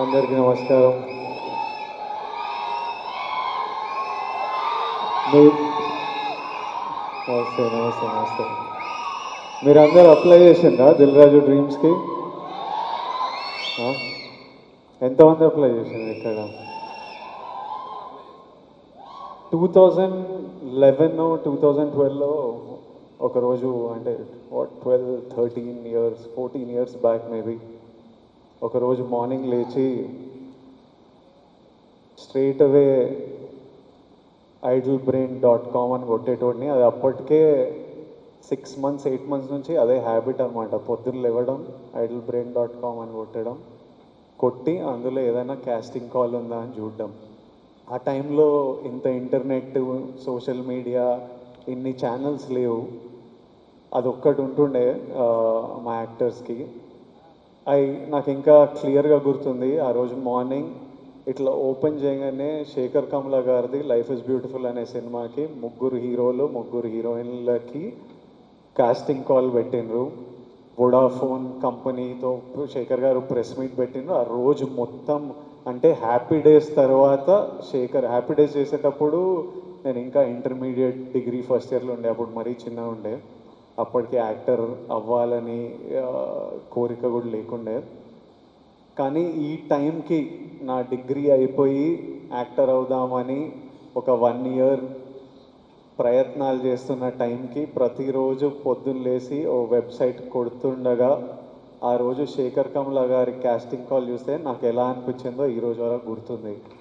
అందరికీ నమస్కారం. నమస్తే నమస్తే నమస్తే. మీరు అందరు అప్లై చేసిండ్రా దిల్ రాజు డ్రీమ్స్కి ఎంతమంది అప్లై చేసిండ్రు ఇక్కడ? Two thousand eleven two thousand ట్వెల్వ్లో ఒకరోజు అంటే what twelve thirteen years fourteen years back maybe ఒకరోజు మార్నింగ్ లేచి straight away idle brain dot com అని కొట్టేటోడిని. అది అప్పటికే సిక్స్ మంత్స్ ఎయిట్ మంత్స్ నుంచి అదే హ్యాబిట్ అనమాట పొద్దున్న లేవడం ఐడల్ బ్రెయిన్ డాట్ కామ్ అని కొట్టడం కొట్టి అందులో ఏదైనా క్యాస్టింగ్ కాల్ ఉందా అని చూడడం. ఆ టైంలో ఇంత ఇంటర్నెట్ సోషల్ మీడియా ఇన్ని ఛానల్స్ లేవు. అదొక్కటి ఉంటుండే మా యాక్టర్స్కి. ఐ నాకు ఇంకా క్లియర్గా గుర్తుంది ఆ రోజు మార్నింగ్ ఇట్లా ఓపెన్ చేయగానే శేఖర్ కమలా గారిది లైఫ్ ఇస్ బ్యూటిఫుల్ అనే సినిమాకి ముగ్గురు హీరోలు ముగ్గురు హీరోయిన్లకి కాస్టింగ్ కాల్ పెట్టిండ్రు. వొడాఫోన్ కంపెనీతో శేఖర్ గారు ప్రెస్ మీట్ పెట్టిండ్రు. ఆ రోజు మొత్తం అంటే హ్యాపీ డేస్ తర్వాత శేఖర్ హ్యాపీ డేస్ చేసేటప్పుడు నేను ఇంకా ఇంటర్మీడియట్ డిగ్రీ ఫస్ట్ ఇయర్లో ఉండే అప్పుడు మరీ చిన్నగా ఉండే. అప్పటికి యాక్టర్ అవ్వాలని కోరిక కూడా లేకుండే. కానీ ఈ టైంకి నా డిగ్రీ అయిపోయి యాక్టర్ అవుదామని ఒక వన్ ఇయర్ ప్రయత్నాలు చేస్తున్న టైంకి ప్రతిరోజు పొద్దున్న లేసి ఓ వెబ్సైట్ కొడుతుండగా ఆ రోజు శేఖర్ కమల గారి క్యాస్టింగ్ కాల్ చూస్తే నాకు ఎలా అనిపించిందో ఈ రోజు వరకు గుర్తుంది.